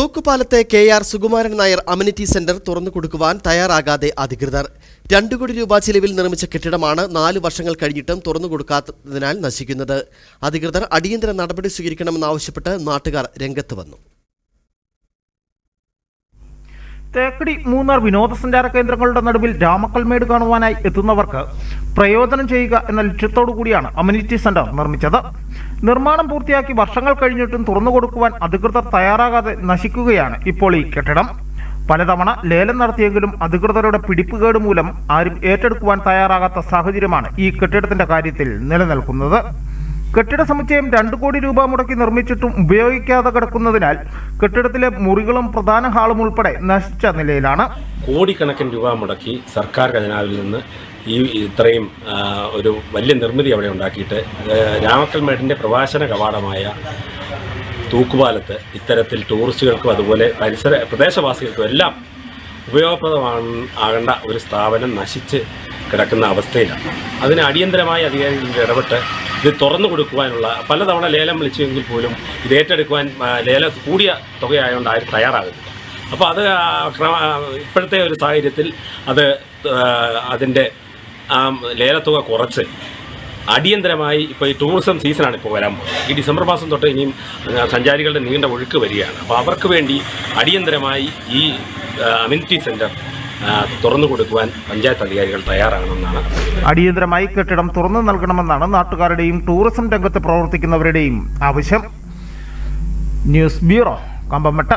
തൂക്കുപാലത്തെ K R Sukumaran Nair amenity centre തുറന്നു കൊടുക്കുവാൻ തയ്യാറാകാതെ അധികൃതർ. രണ്ടു കോടി രൂപ ചിലവിൽ നിർമ്മിച്ച കെട്ടിടമാണ് നാല് വർഷങ്ങൾ കഴിഞ്ഞിട്ടും തുറന്നു കൊടുക്കാത്തതിനാൽ നശിക്കുന്നത്. അധികൃതർ അടിയന്തര നടപടി സ്വീകരിക്കണമെന്നാവശ്യപ്പെട്ട് നാട്ടുകാർ രംഗത്ത് വന്നു. തേക്കടി മൂന്നാർ വിനോദസഞ്ചാര കേന്ദ്രങ്ങളുടെ നടുവിൽ രാമക്കൽമേട് കാണുവാനായി എത്തുന്നവർക്ക് പ്രയോജനം ചെയ്യുക എന്ന ലക്ഷ്യത്തോടു കൂടിയാണ് അമ്യൂണിറ്റി സെന്റർ നിർമ്മിച്ചത്. നിർമ്മാണം പൂർത്തിയാക്കി വർഷങ്ങൾ കഴിഞ്ഞിട്ടും തുറന്നു കൊടുക്കുവാൻ അധികൃതർ തയ്യാറാകാതെ നശിക്കുകയാണ് ഇപ്പോൾ ഈ കെട്ടിടം. പലതവണ ലേലം നടത്തിയെങ്കിലും അധികൃതരുടെ പിടിപ്പുകേട് മൂലം ആരും ഏറ്റെടുക്കുവാൻ തയ്യാറാകാത്ത സാഹചര്യമാണ് ഈ കെട്ടിടത്തിന്റെ കാര്യത്തിൽ നിലനിൽക്കുന്നത്. കെട്ടിട സമുച്ചയം രണ്ടു കോടി രൂപ മുടക്കി നിർമ്മിച്ചിട്ടും ഉപയോഗിക്കാതെ കിടക്കുന്നതിനാൽ കെട്ടിടത്തിലെ മുറികളും പ്രധാന ഹാളും ഉൾപ്പെടെ നശിച്ച നിലയിലാണ്. കോടിക്കണക്കിന് രൂപ മുടക്കി സർക്കാർ ഖജനാവിൽ നിന്ന് ഈ ഇത്രയും ഒരു വലിയ നിർമ്മിതി അവിടെ ഉണ്ടാക്കിയിട്ട് രാമക്കൽമേട്ടിന്റെ പ്രവാസന കവാടമായ തൂക്കുപാലത്ത് ഇത്തരത്തിൽ ടൂറിസ്റ്റുകൾക്കും അതുപോലെ പരിസര പ്രദേശവാസികൾക്കും എല്ലാം ഉപയോഗപ്രദമാണ് ആകേണ്ട ഒരു സ്ഥാപനം നശിച്ച് കിടക്കുന്ന അവസ്ഥയിലാണ്. അതിന് അടിയന്തരമായി അധികാരികൾ ഇടപെട്ട് ഇത് തുറന്നു കൊടുക്കുവാനുള്ള പലതവണ ലേലം വിളിച്ചെങ്കിൽ പോലും ഇത് ഏറ്റെടുക്കുവാൻ ലേല കൂടിയ തുകയായതുകൊണ്ട് ആരും തയ്യാറാകുന്നില്ല. അപ്പോൾ അത് ഇപ്പോഴത്തെ ഒരു സാഹചര്യത്തിൽ അത് അതിന്റെ ആ ലേലത്തുക കുറച്ച്. അടിയന്തരമായി ഇപ്പോൾ ഈ ടൂറിസം സീസണാണ് ഇപ്പോൾ വരാൻ പോകുന്നത്. ഈ ഡിസംബർ മാസം തൊട്ട് ഇനിയും സഞ്ചാരികളുടെ നീണ്ട ഒഴുക്ക് വരികയാണ്. അപ്പോൾ അവർക്ക് വേണ്ടി അടിയന്തരമായി ഈ അമ്യൂണിറ്റി സെന്റർ തുറന്നു കൊടുക്കുവാൻ പഞ്ചായത്ത് അധികാരികൾ തയ്യാറാണെന്നാണ് അടിയന്തരമായി കെട്ടിടം തുറന്നു നൽകണമെന്നാണ് നാട്ടുകാരുടെയും ടൂറിസം രംഗത്ത് പ്രവർത്തിക്കുന്നവരുടെയും ആവശ്യം. News bureau കമ്പമട്ട